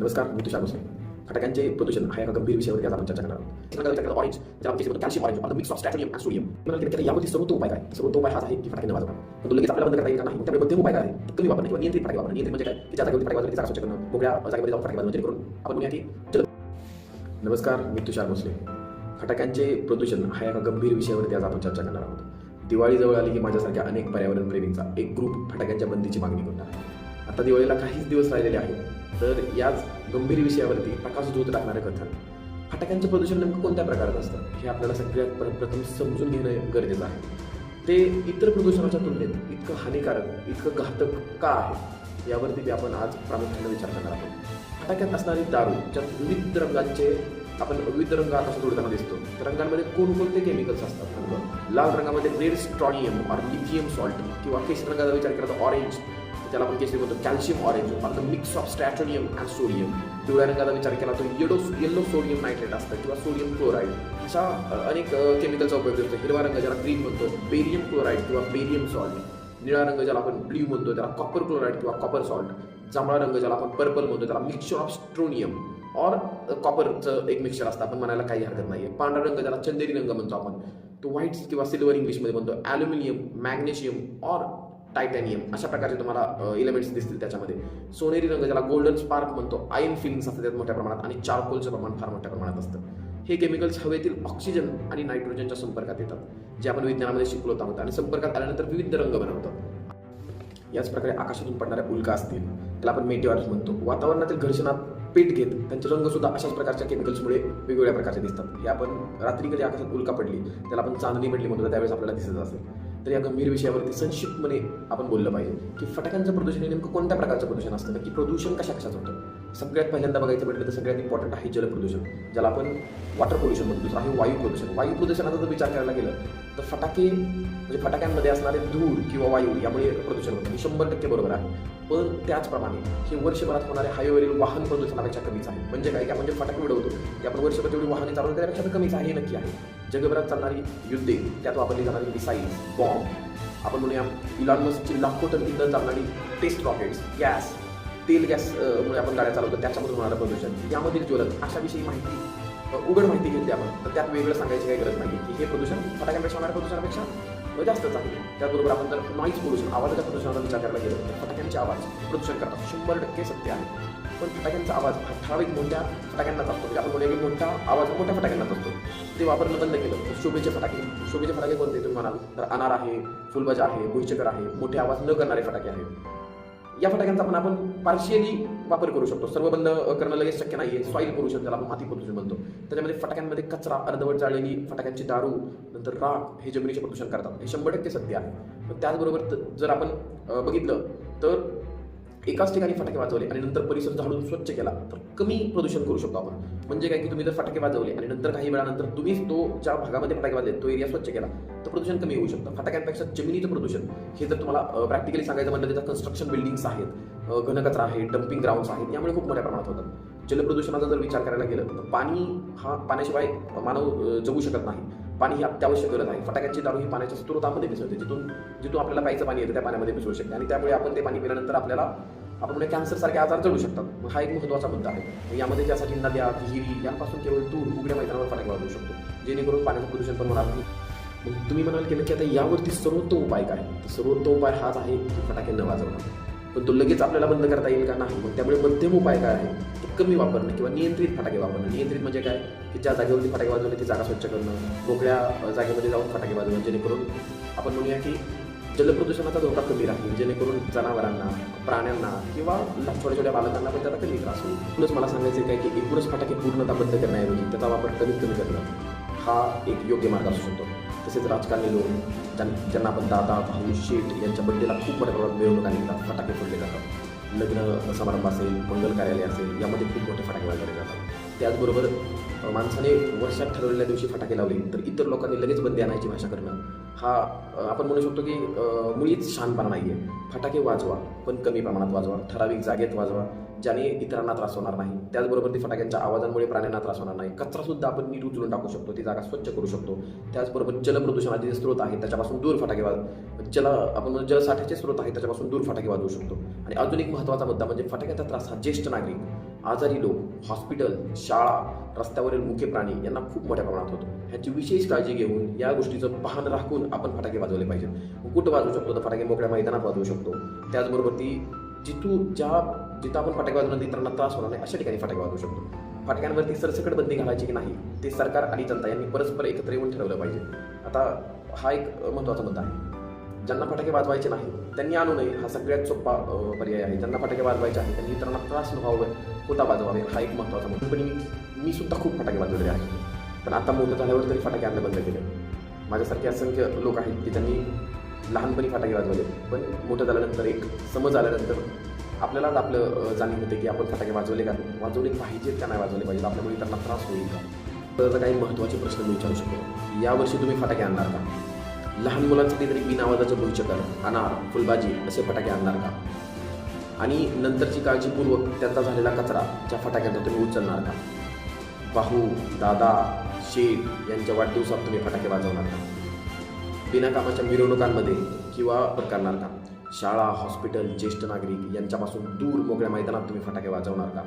नमस्कार मी तुषार भोसले. फटाक्यांचे प्रदूषण हा एका गंभीर विषयावरती आज आपण चर्चा करणार आहोत. ऑरेंज ज्याला आपण calcium orange mix of strontium and sodium म्हणजे की यावरती सर्वोत्तम उपाय काय? सर्वोत्तम उपाय हाच आहे की फटाके न वाजवणं पण तो लगेच आपल्याला बंद करता येणार नाही. त्यामुळे मध्यम उपाय काय? कमी वापरणे किंवा नियंत्रित फटाके वापरणे. नियंत्रित म्हणजे काय? की ज्या जागेवरती फटाके वाजवण्याची जागा स्वच्छ करणं. मोकळ्या जागेमध्ये जाऊन फटाके वाजवणं जेणेकरून आपण म्हणूया की चलो. नमस्कार मी तुषार भोसले. फटाक्यांचे प्रदूषण हा एका गंभीर विषयावरती आज आपण चर्चा करणार आहोत. दिवाळी जवळ आली की माझ्यासारख्या अनेक पर्यावरण प्रेमींचा एक ग्रुप फटाक्यांच्या बंदीची मागणी करणार आहे. आता दिवाळीला काहीच दिवस राहिलेले आहेत. तर याच गंभीर विषयावरती प्रकाश दूत टाकणारं कथन. फटाक्यांचं प्रदूषण नेमकं कोणत्या प्रकारात असतं? हे आपल्याला सगळ्यात प्र- प्रथम समजून घेणं गरजेचं आहे. ते इतर प्रदूषणाच्या तुलनेत इतकं हानिकारक इतकं घातक का आहे? यावरती आपण आज प्रामुख्याने विचार करणार आहोत. फटाक्यात असणारी दारू ज्यात विविध रंगांचे आपण विविध रंग आता जोडताना दिसतो. तर रंगांमध्ये कोणकोणते केमिकल्स असतात? रंग. लाल रंगामध्ये red strontium or lithium salt किंवा केशरी रंगाचा विचार केला तर ऑरेंज त्याला आपण केसरी म्हणतो calcium orange or mix of strontium and sodium पिवळ्या रंगाचा विचार केला तर येलो येलो सोडियम नायट्रेट असतं किंवा सोडियम क्लोराईड अशा अनेक केमिकलचा उपयोग करतो. हिरवा रंग ज्याला ग्रीन म्हणतो बेरियम क्लोराईड किंवा बेरियम सॉल्ट निळा रंग ज्याला आपण ब्ल्यू म्हणतो त्याला कॉपर क्लोराईड किंवा कॉपर सॉल्ट जांभळा रंग ज्याला आपण पर्पल म्हणतो त्याला मिक्सचर ऑफ स्ट्रोनियम ऑर कॉपरचं एक मिक्सचर असतं. आपण म्हणायला काही हरकत नाही आहे पांढरा रंग ज्याला चंदेरी रंग म्हणतो आपण तो व्हाईट किंवा सिल्वर इंग्लिशमध्ये म्हणतो ॲल्युमिनियम मॅग्नेशियम ऑर टायटॅनियम अशा प्रकारचे तुम्हाला इलेमेंट्स दिसतील त्याच्यामध्ये. सोनेरी रंग ज्याला गोल्डन स्पार्क म्हणतो आयन फिलिंग्स असतात त्यात मोठ्या प्रमाणात आणि चारकोलचं प्रमाण फार मोठ्या प्रमाणात असतं. हे केमिकल्स हवेतील ऑक्सिजन आणि नायट्रोजनच्या संपर्कात येतात जे आपण विज्ञानामध्ये शिकलो आहोत आणि संपर्कात आल्यानंतर विविध रंग बनवतात याच प्रकारे आकाशातून पडणाऱ्या उल्का असतील त्याला आपण मेटेऑर्स म्हणतो. वातावरणातील घर्षणात पेट घेत त्यांचे रंग सुद्धा अशाच प्रकारच्या केमिकल्समुळे वेगवेगळ्या प्रकारचे दिसतात. हे आपण रात्री कधी आकाशात उल्का पडली त्याला आपण चांदणी पडली म्हणतो त्यावेळेस आपल्याला दिसत असेल. तर या गंभीर विषयावरती संक्षिप्तपणे आपण बोललं पाहिजे की फटाक्यांचं प्रदूषण हे नेमकं कोणत्या प्रकारचं प्रदूषण असतं? की प्रदूषण कशा कशाचं होतं? सगळ्यात पहिल्यांदा बघायचं म्हटलं तर सगळ्यात इम्पॉर्टंट आहे जलप्रदूषण ज्याला आपण वॉटर पोल्युशन म्हणतो दुसरं आहे वायू प्रदूषण. वायू प्रदूषणाचा जर विचार करायला गेलं तर फटाके म्हणजे फटाक्यांमध्ये असणारे धूळ किंवा वायू यामुळे प्रदूषण होतं. हे शंभर टक्के बरोबर आहे. पण त्याचप्रमाणे हे वर्षभरात होणारे हायवेवरील वाहन प्रदूषणापेक्षा कमीच आहे. म्हणजे काय? काय आपण फटाके उडवतो. की आपण वर्षभर तेवढी वाहने चालवतो त्यापेक्षा कमीच आहे हे नक्की आहे. जगभरात चालणारी युद्धे त्यात वापरली जाणारी मिसाईल बॉम्ब आपण म्हणूया इलॉन मस्कची लाखो टन इंधन चालणारी टेस्ट रॉकेट्स गॅस तेल गॅस मुळे आपण गाड्या चालवतो. त्याच्यामधून होणारं प्रदूषण. यामधील ज्वलन. अशाविषयी माहिती उघड माहिती घेतली आपण. तर त्यात वेगळं सांगायची काही गरज नाही की हे प्रदूषण फटाक्यांपेक्षा होणाऱ्या प्रदूषणापेक्षा अ, जास्तच आहे त्याचबरोबर आपण जर नॉईज पोल्युशन आवाजाच्या प्रदूषणाचा विचार करायला गेलो तर फटाक्यांचे आवाज प्रदूषण करतात. शंभर टक्के सत्य आहे. पण फटाक्यांचा आवाज हा ठराविक मोठ्या फटाक्यांनाच असतो. म्हणजे आपण बोलूया की मोठा आवाज मोठ्या फटाक्यांनाच असतो. ते वापरणं बंद केलं. तर शोभेचे फटाके. शोभेचे फटाके कोणते? तुम्ही म्हणाल तर अनार आहे फुलबजा आहे भुईचकर आहे. मोठे आवाज न करणारे फटाके आहेत. या फटाक्यांचा पण आपण पार्शियली वापर करू शकतो. सर्व बंद करणं लगेच शक्य नाही आहे सॉईल पोल्युशन ज्याला आपण माती प्रदूषण म्हणतो. त्याच्यामध्ये फटाक्यांमध्ये कचरा अर्धवट जाळलेली फटाक्यांची दारू नंतर राख हे जमिनीचे प्रदूषण करतात. हे शंभर टक्के सत्य आहे. पण त्याचबरोबर जर आपण बघितलं तर एकाच ठिकाणी फटाके वाजवले आणि नंतर परिसर झाडून स्वच्छ केला तर कमी प्रदूषण करू शकतो आपण. म्हणजे काय की तुम्ही जर फटाके वाजवले आणि नंतर काही वेळानंतर तुम्हीच तो ज्या भागामध्ये फटाके वाजले तो एरिया स्वच्छ केला तर प्रदूषण कमी होऊ शकतं. फटाक्यांपेक्षा जमिनीचं प्रदूषण हे जर तुम्हाला प्रॅक्टिकली सांगायचं म्हटलं त्याच्या कन्स्ट्रक्शन बिल्डिंग्स आहेत घनकचरा आहे डम्पिंग ग्राउंड्स आहेत यामुळे खूप मोठ्या प्रमाणात होतात. जलप्रदूषणाचा जर विचार करायला गेलं तर पाणी हा पाण्याशिवाय मानव जगू शकत नाही. पाणी ही अत्यावश्यक गरज आहे. फटाक्यांची दारू ही पाण्याच्या स्रोतामध्ये मिसळते. जिथून जिथून आपल्याला प्यायचं पाणी येतं त्या पाण्यामध्ये मिसळू शकते. आणि त्यामुळे आपण ते पाणी पिल्यानंतर आपल्याला आपण म्हणजे कॅन्सर सारखे आजार जळू शकतात. मग हा एक महत्त्वाचा मुद्दा आहे. यामध्ये ज्यासाठी नद्या विहिरी यांपासून केवळ दूर उघड्या मैदानावर फटाके वाजवू शकतो. जेणेकरून पाण्याचं प्रदूषण पण होणार नाही. मग तुम्ही म्हणाल केलं की आता यावरती सर्वोत्तम उपाय काय? सर्वोत्तम उपाय हाच आहे की फटाके न वाजवणं. पण तो लगेच आपल्याला बंद करता येईल का नाही? मग त्यामुळे मध्यम उपाय काय आहे तो कमी वापरणं किंवा नियंत्रित फटाके वापरणं. नियंत्रित म्हणजे काय? की ज्या जागेवरती फटाके वाजवले ती जागा स्वच्छ करणं. मोकळ्या जागेमध्ये जाऊन फटाके वाजवणं. जेणेकरून आपण म्हणूया की जलप्रदूषणाचा धोका कमी राहील. जेणेकरून जनावरांना प्राण्यांना किंवा छोट्या छोट्या बालकांना पण त्याचा कमी त्रास होईल. म्हणूनच मला सांगायचं काय की एकूणच फटाके पूर्णतः बंद करण्याऐवजी त्याचा वापर कमीत कमी करणं हा एक योग्य मार्ग असू शकतो. तसेच राजकारणी लोक ज्यां ज्यांना आपण दादा भाऊ शेठ यांच्या बड्डेला खूप मोठ्या प्रमाणात मिरवणूक निघतात फटाके फोडले जातात. लग्न समारंभ असेल मंगल कार्यालय असेल यामध्ये खूप मोठे फटाके वाजवले जातात. त्याचबरोबर माणसाने वर्षात ठरवलेल्या दिवशी फटाके लावले तर इतर लोकांनी लगेच बंदी आणायची भाषा करणं हा आपण म्हणू शकतो की मुळीच शहाणपणा नाही आहे फटाके वाजवा पण कमी प्रमाणात वाजवा ठराविक जागेत वाजवा ज्याने इतरांना त्रास होणार नाही. त्याचबरोबर ती फटाक्यांच्या आवाजांमुळे प्राण्यांना त्रास होणार नाही. कचरासुद्धा आपण नीट उचलून टाकू शकतो ती जागा स्वच्छ करू शकतो. त्याचबरोबर जलप्रदूषणाचे जे स्रोत आहेत त्याच्यापासून दूर फटाके वाज जल आपण म्हणू जलसाठ्याचे स्रोत आहेत त्याच्यापासून दूर फटाके वाजवू शकतो. आणि अजून एक महत्त्वाचा मुद्दा म्हणजे फटाक्याचा त्रास हा ज्येष्ठ नागरिक आजारी लोक हॉस्पिटल शाळा रस्त्यावरील मुख्य प्राणी यांना खूप मोठ्या प्रमाणात होतो. ह्याची विशेष काळजी घेऊन या गोष्टीचं पाहणं राखून आपण फटाके वाजवले पाहिजेत. कुठं वाजवू शकतो तर फटाके मोकळ्या मैदानात वाजवू शकतो. त्याचबरोबर ती जिथू ज्या जिथं आपण फटाके वाजवून इतरांना त्रास होणार नाही अशा ठिकाणी फटाके वाजवू शकतो. फटाक्यांवरती सरसकट बंदी घालायची की नाही ते सरकार आणि जनता यांनी परस्पर एकत्र येऊन ठरवलं पाहिजे. आता हा एक महत्त्वाचा मुद्दा आहे. ज्यांना फटाके वाजवायचे नाही त्यांनी आणू नये हा सगळ्यात सोपा पर्याय आहे. ज्यांना फटाके वाजवायचे आहे त्यांनी इतरांना त्रास न व्हावं होता वाजवावे. हा एक महत्त्वाचा मुद्दा. पण मी सुद्धा खूप फटाके वाजवलेले आहे पण आता मोठं झाल्यावर तरी फटाके आणणं बंद केले. माझ्यासारखे असंख्य लोक आहेत की त्यांनी लहानपणी फटाके वाजवले. पण मोठं झाल्यानंतर एक समज आल्यानंतर आपल्यालाच आपलं जाणीव होते की आपण फटाके वाजवले का वाजवले पाहिजेत का नाही वाजवले पाहिजेत? आपल्यामुळे त्यांना त्रास होईल का? तर काही महत्त्वाचे प्रश्न मी विचारू शकतो. यावर्षी तुम्ही फटाके आणणार का? लहान मुलांसाठी तरी बिन आवाजाचं भविष्यकर अनार फुलबाजी असे फटाके आणणार का? आणि नंतरची काळजीपूर्वक त्यांचा झालेला कचरा ज्या फटाक्यांचा तुम्ही उचलणार का? बाहू दादा शेठ यांच्या वाढदिवसात तुम्ही फटाके वाजवणार का? बिनाकामाच्या मिरवणुकांमध्ये किंवा करणार का? शाळा हॉस्पिटल ज्येष्ठ नागरिक यांच्यापासून दूर मोकळ्या मैदानात तुम्ही फटाके वाजवणार का?